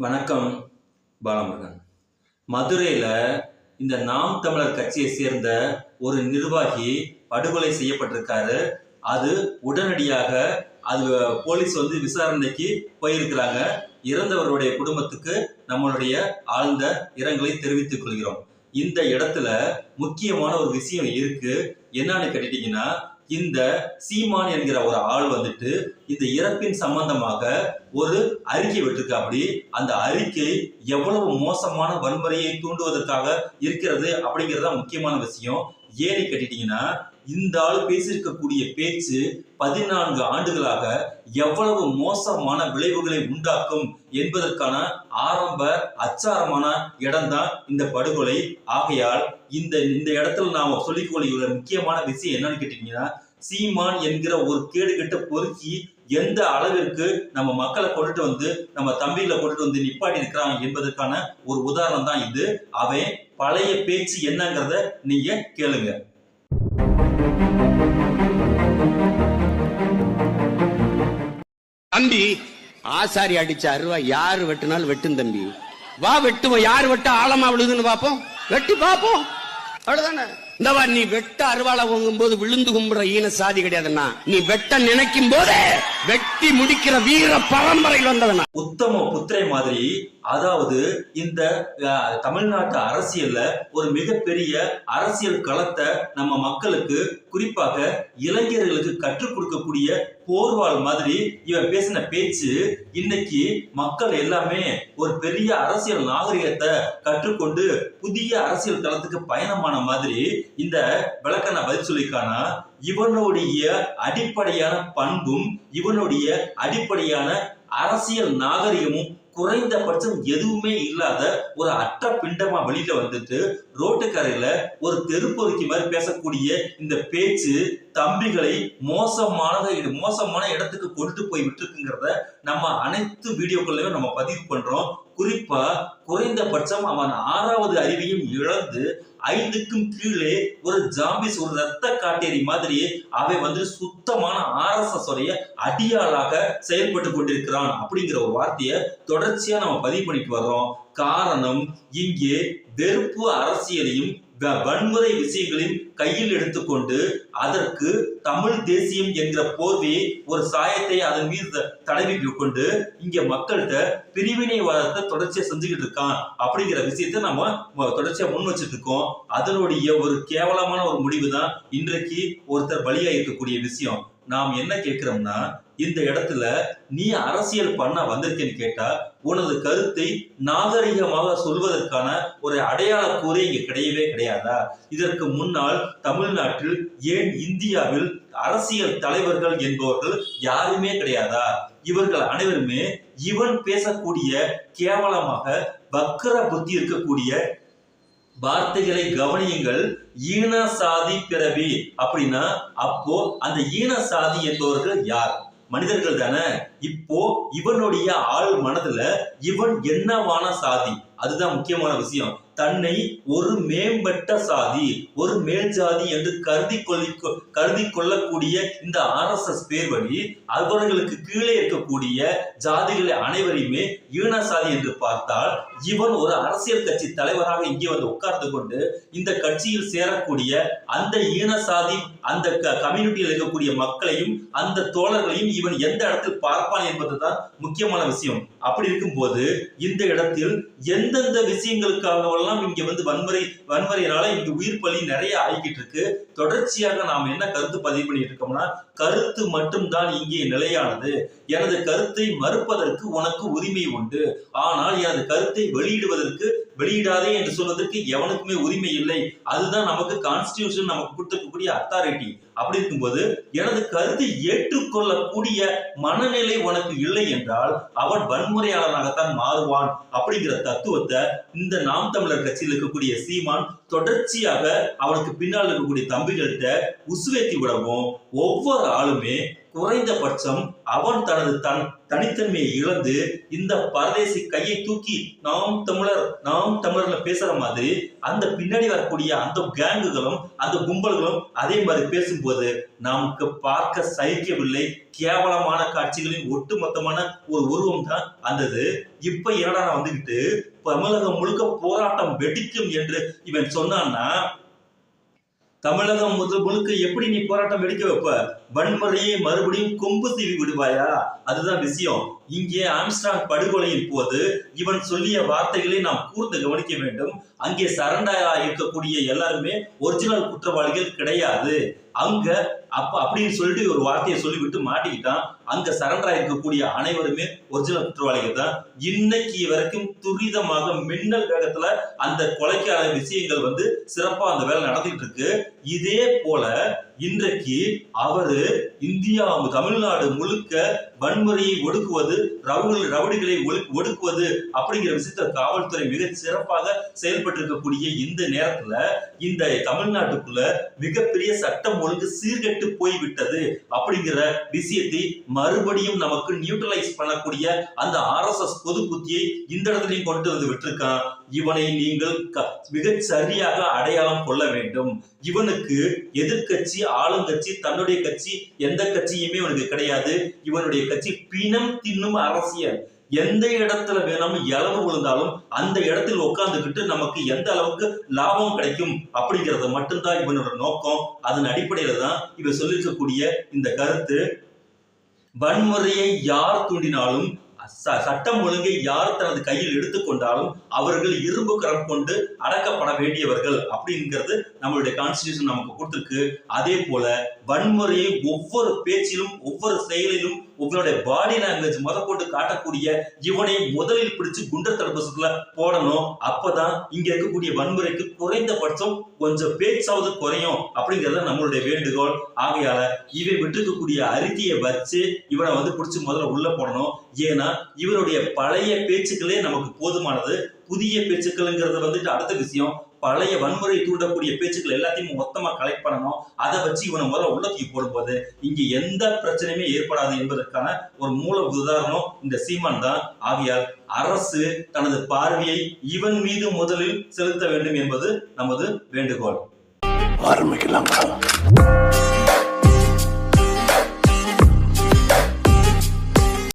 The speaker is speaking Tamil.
வணக்கம் பாலமுருகன். மதுரையில் இந்த நாம் தமிழர் கட்சியை சேர்ந்த ஒரு நிர்வாகி படுகொலை செய்யப்பட்டிருக்காரு. அது உடனடியாக அது போலீஸ் வந்து விசாரணைக்கு போயிருக்கிறாங்க. இறந்தவருடைய குடும்பத்துக்கு நம்மளுடைய ஆழ்ந்த இரங்கலை தெரிவித்துக் கொள்கிறோம். இந்த இடத்துல முக்கியமான ஒரு விஷயம் இருக்கு. என்னன்னு கேட்டுட்டீங்கன்னா இந்த சீமான் என்கிற ஒரு ஆள் வந்துட்டு இந்த இறப்பின் சம்பந்தமாக ஒரு அறிக்கை விட்டிருக்காப்படி அந்த அறிக்கை எவ்வளவு மோசமான வன்முறையை தூண்டுவதற்காக இருக்கிறது அப்படிங்கிறது தான் முக்கியமான விஷயம். ஏன்னு கேட்டுட்டீங்கன்னா இந்த ஆள் பேசியிருக்கக்கூடிய பேச்சு பதினான்கு ஆண்டுகளாக எவ்வளவு மோசமான விளைவுகளை உண்டாக்கும் என்பதற்கான ஆரம்ப அச்சாரமான இடம்தான் இந்த படுகொலை. ஆகையால் இந்த இந்த இடத்துல நாம சொல்லிக்கொள்ள முக்கியமான விஷயம் என்னன்னு கேட்டீங்கன்னா சீமான் என்கிற ஒரு கேடுகெட்ட பொறுக்கி எந்த அளவிற்கு நம்ம மக்களை கொண்டுட்டு வந்து நம்ம தம்பிகளை கொண்டுட்டு வந்து நிப்பாட்டி இருக்கிறான் என்பதற்கான ஒரு உதாரணம் தான் இது. அவன் பழைய பேச்சு என்னங்கிறத நீங்க கேளுங்க. தம்பி. ஆசாரி அடிச்ச அருவா யாரு வெட்டினாலும் வெட்டும் தம்பி. வா வெட்டுவோம் யாரு வெட்ட ஆழமா விழுதுன்னு பாப்போம். வெட்டி பாப்போம். அவ்வளவுதானே? இந்த வா நீ வெட்ட அருவாளை வாங்கும் போது விழுந்து கும்பிடுற ஈன சாதி கிடையாதுன்னா நீ வெட்ட நினைக்கும் போதே வெட்டி முடிக்கிற வீர பரம்பரையில் வந்தவனா. உத்தம புத்திரை மாதிரி அதாவது இந்த தமிழ்நாட்டு அரசியல்ல ஒரு மிகப்பெரிய அரசியல் களத்தை நம்ம மக்களுக்கு குறிப்பாக இளைஞர்களுக்கு கற்றுக் கொடுக்கக்கூடிய போர்வாள் மாதிரி இவன் பேசின பேச்சு இன்னைக்கு மக்கள் எல்லாமே ஒரு பெரிய அரசியல் நாகரிகத்தை கற்றுக்கொண்டு புதிய அரசியல் தளத்துக்கு பயணமான மாதிரி இந்த விளக்க நான் பதில் சொல்லிக்கானா இவனுடைய அடிப்படையான பண்பும் இவனுடைய அடிப்படையான அரசியல் நாகரிகமும் குறைந்தபட்சம் எதுவுமே இல்லாத ஒரு அற்ற பிண்டமா வெளியில வந்துட்டு ரோட்டுக்கரையில ஒரு தெருப்பொருக்கி மாதிரி பேசக்கூடிய இந்த பேச்சு தம்பிகளை மோசமான இது மோசமான இடத்துக்கு கொண்டு போய் விட்டுருக்குங்கிறத நம்ம அனைத்து வீடியோக்கள்லயும் நம்ம பதிவு பண்றோம். குறிப்பா குறைந்தபட்சம் அவன் ஆறாவது அறிவையும் இழந்து ஐந்துக்கும் கீழே ஒரு ஜாம்பிஸ் ஒரு ரத்த காட்டேரி மாதிரி அவன் வந்து சுத்தமான ஆர்எஸ்எஸ் உடைய அடியாளாக செயல்பட்டு கொண்டிருக்கிறான் அப்படிங்கிற ஒரு வார்த்தையை தொடர்ச்சியா நம்ம பதிவு பண்ணிட்டு வர்றோம். காரணம் இங்கே வெறுப்பு அரசியலையும் வ- வன்முறை விஷயங்களையும் கையில் எடுத்துக்கொண்டு அதற்கு தமிழ் தேசியம் என்கிற போர்வையை ஒரு சாயத்தை அதன் மீது த- தடவி கொண்டு இங்க மக்கள்கிட்ட பிரிவினைவாதத்தை தொடர்ச்சியா செஞ்சுக்கிட்டு இருக்கான் அப்படிங்கிற விஷயத்தை நம்ம தொடர்ச்சியா முன் வச்சுட்டு இருக்கோம் அதனுடைய ஒரு கேவலமான ஒரு முடிவு தான் இன்றைக்கு ஒருத்தர் பலியாயிருக்கக்கூடிய விஷயம். நாம் என்ன கேட்கிறோம்னா இந்த இடத்துல நீ அரசியல் பண்ண வந்திருக்கேன்னு கேட்டா உனது கருத்தை நாகரிகமாக சொல்வதற்கான ஒரு அடையாள கூறு இங்க கிடையவே கிடையாதா? இதற்கு முன்னால் தமிழ்நாட்டில் ஏன் இந்தியாவில் அரசியல் தலைவர்கள் என்பவர்கள் யாருமே கிடையாதா? இவர்கள் அனைவருமே இவன் பேசக்கூடிய கேவலமாக வக்கர புத்தி இருக்கக்கூடிய வார்த்தைகளை கவனியுங்கள். ஈன சாதி பிறவி. அப்படின்னா அப்போ அந்த ஈன சாதி என்பவர்கள் யார்? மனிதர்கள் தானே. இப்போ இவனுடைய ஆள் மனதுல இவன் என்னவான சாதி? அதுதான் முக்கியமான விஷயம். தன்னை ஒரு மேம்பட்ட சாதி ஒரு மேல் ஜாதி என்று கருதி கொள்ளி கருதி கொள்ளக்கூடிய இந்த ஆர்எஸ்எஸ் பேர் வழி அவர்களுக்கு கீழே இருக்கக்கூடிய ஜாதிகளை அனைவரையுமே ஈன சாதி என்று பார்த்தால் இவன் ஒரு அரசியல் கட்சி தலைவராக இங்கே வந்து உட்கார்ந்து கொண்டு இந்த கட்சியில் சேரக்கூடிய அந்த ஈன சாதி அந்த கம்யூனிட்டியில் இருக்கக்கூடிய மக்களையும் அந்த தோழர்களையும் இவன் எந்த இடத்தில் பார்ப்பான் என்பதுதான் முக்கியமான விஷயம். அப்படி இருக்கும்போது இந்த இடத்தில் எந்தெந்த விஷயங்களுக்காகவெல்லாம் இங்க வந்து வன்முறை வன்முறையினால இங்க உயிர் பலி நிறைய ஆகிக்கிட்டு இருக்கு. தொடர்ச்சியாக நாம் என்ன கருத்து பதிவு பண்ணிட்டு இருக்கோம்னா கருத்து மட்டும்தான் இங்கே நிலையானது. எனது கருத்தை மறுப்பதற்கு உனக்கு உரிமை உண்டு. ஆனால் எனது கருத்தை வெளியிடுவதற்கு வெளியிடாதே என்று சொல்வதற்கு எவனுக்குமே உரிமை இல்லை. அதுதான் நமக்கு கான்ஸ்டிடியூஷன் நமக்கு கொடுத்திருக்கக்கூடிய அத்தாரிட்டி அப்படி இருக்கும்போது எனது கருத்தை ஏற்றுக்கொள்ளக்கூடிய மனநிலை உனக்கு இல்லை என்றால் அவன் வன்முறையாளனாகத்தான் மாறுவான். அப்படிங்கிற தத்துவத்தை இந்த நாம் தமிழர் கட்சியில் இருக்கக்கூடிய சீமான் தொடர்ச்சியாக அவனுக்கு பின்னால் இருக்கக்கூடிய தம்பிகள்கிட்ட உசுவேத்தி விடவும் ஒவ்வொரு ஆளுமே குறைந்தபட்சம் அவன் தனது தன் தனித்தன்மையை இழந்து இந்த பரதேசி கையை தூக்கி நாம் தமிழர் நாம் தமிழர்ல பேசுற மாதிரி அந்த பின்னாடி வரக்கூடிய அந்த கேங்குகளும் அந்த கும்பல்களும் அதே மாதிரி பேசும்போது நமக்கு பார்க்க சகிக்கவில்லை. கேவலமான காட்சிகளின் ஒட்டுமொத்தமான ஒரு உருவம் தான் அந்தது இப்ப என்னடா வந்துகிட்டு தமிழகம் முழுக்க போராட்டம் வெடிக்கும் என்று இவன் சொன்னான்னா தமிழகம் முதல் முழுக்க எப்படி நீ போராட்டம் வெடிக்க வைப்ப? வன்முறையை மறுபடியும் கொம்பு தீவி விடுவாயா? அதுதான் விஷயம். இங்கே ஆம்ஸ்ட்ராங் படுகொலையின் போது இவன் சொல்லிய வார்த்தைகளை நாம் கூர்ந்து கவனிக்க வேண்டும். அங்கே சரண்டா இருக்கக்கூடிய எல்லாருமே ஒரிஜினல் குற்றவாளிகள் கிடையாது. அங்க அப்ப அப்படின்னு சொல்லிட்டு ஒரு வார்த்தையை சொல்லிவிட்டு மாட்டிக்கிட்டான். அங்க சரண்டா இருக்கக்கூடிய அனைவருமே ஒரிஜினல் குற்றவாளிகள் தான். இன்னைக்கு வரைக்கும் துரிதமாக மின்னல் வேகத்துல அந்த கொலைக்கான விஷயங்கள் வந்து சிறப்பா அந்த வேலை நடந்துட்டு இருக்கு. இதே போல இன்றைக்கு அவரு இந்தியா தமிழ்நாடு முழுக்க வன்முறையை ஒடுக்குவது ரவுகள் ரவுடிகளை ஒடுக்குவது அப்படிங்கிற விஷயத்த காவல்துறை மிக சிறப்பாக செயல்பட்டு இருக்கக்கூடிய இந்த நேரத்துல இந்த தமிழ்நாட்டுக்குள்ள மிகப்பெரிய சட்டம் ஒழுங்கு சீர்கெட்டு போய்விட்டது அப்படிங்கிற விஷயத்தை மறுபடியும் நமக்கு நியூட்ரலைஸ் பண்ணக்கூடிய அந்த ஆர்எஸ்எஸ் பொது புத்தியை இந்த இடத்துலையும் கொண்டு வந்து விட்டுருக்கான். இவனை நீங்கள் க- மிகச் சரியாக அடையாளம் கொள்ள வேண்டும். இவனுக்கு எதிர்க்கட்சி ஆளுங்கட்சி தன்னுடைய கட்சி எந்த கட்சியுமே இவனுக்கு கிடையாது. இவனுடைய கட்சி பிணம் தின்னும் அரசியல். எந்த இடத்துல வேணாலும் இளவு விழுந்தாலும் அந்த இடத்தில் உட்கார்ந்துகிட்டு நமக்கு எந்த அளவுக்கு லாபம் கிடைக்கும் அப்படிங்கறது மட்டும்தான் இவனோட நோக்கம். அதன் அடிப்படையில தான் இவன் சொல்லியிருக்கக்கூடிய இந்த கருத்து. வன்முறையை யார் தூண்டினாலும் சட்டம் ஒழுங்கை யார் தனது கையில் எடுத்துக்கொண்டாலும் அவர்கள் இரும்பு கரம் கொண்டு அடக்கப்பட வேண்டியவர்கள் அப்படிங்கிறது நம்மளுடைய கான்ஸ்டியூஷன் நமக்கு கொடுத்துருக்கு. அதே போல வன்முறையை ஒவ்வொரு பேச்சிலும் ஒவ்வொரு செயலிலும் உங்களுடைய பாடி லாங்குவேஜ் முதற்கொண்டு காட்டக்கூடிய இவனை முதலில் பிடிச்சு குண்டர் தடுப்பூசத்துல போடணும். அப்பதான் இங்க இருக்கக்கூடிய வன்முறைக்கு குறைந்தபட்சம் கொஞ்சம் பேச்சாவது குறையும் அப்படிங்கறத நம்மளுடைய வேண்டுகோள். ஆகையால இவன் விட்டுருக்கக்கூடிய அறிக்கையை வச்சு இவனை வந்து பிடிச்சு முதல்ல உள்ள போடணும். ஏன்னா இவனுடைய பழைய பேச்சுக்களே நமக்கு போதுமானது. புதிய பேச்சுக்கள்ங்கிறது வந்துட்டு அடுத்த விஷயம். பழைய வன்முறை தூண்டக்கூடிய பேச்சுக்கள் எல்லாத்தையும் மொத்தமா கலெக்ட் பண்ணணும். அதை வச்சு இவனை முதல்ல உள்ளத்துக்கு போடும்போது இங்க எந்த பிரச்சனையுமே ஏற்படாது என்பதற்கான ஒரு மூல உதாரணம் இந்த சீமான் தான். ஆகையால் அரசு தனது பார்வையை இவன் மீது முதலில் செலுத்த வேண்டும் என்பது நமது வேண்டுகோள். ஆரம்பிக்கலாம்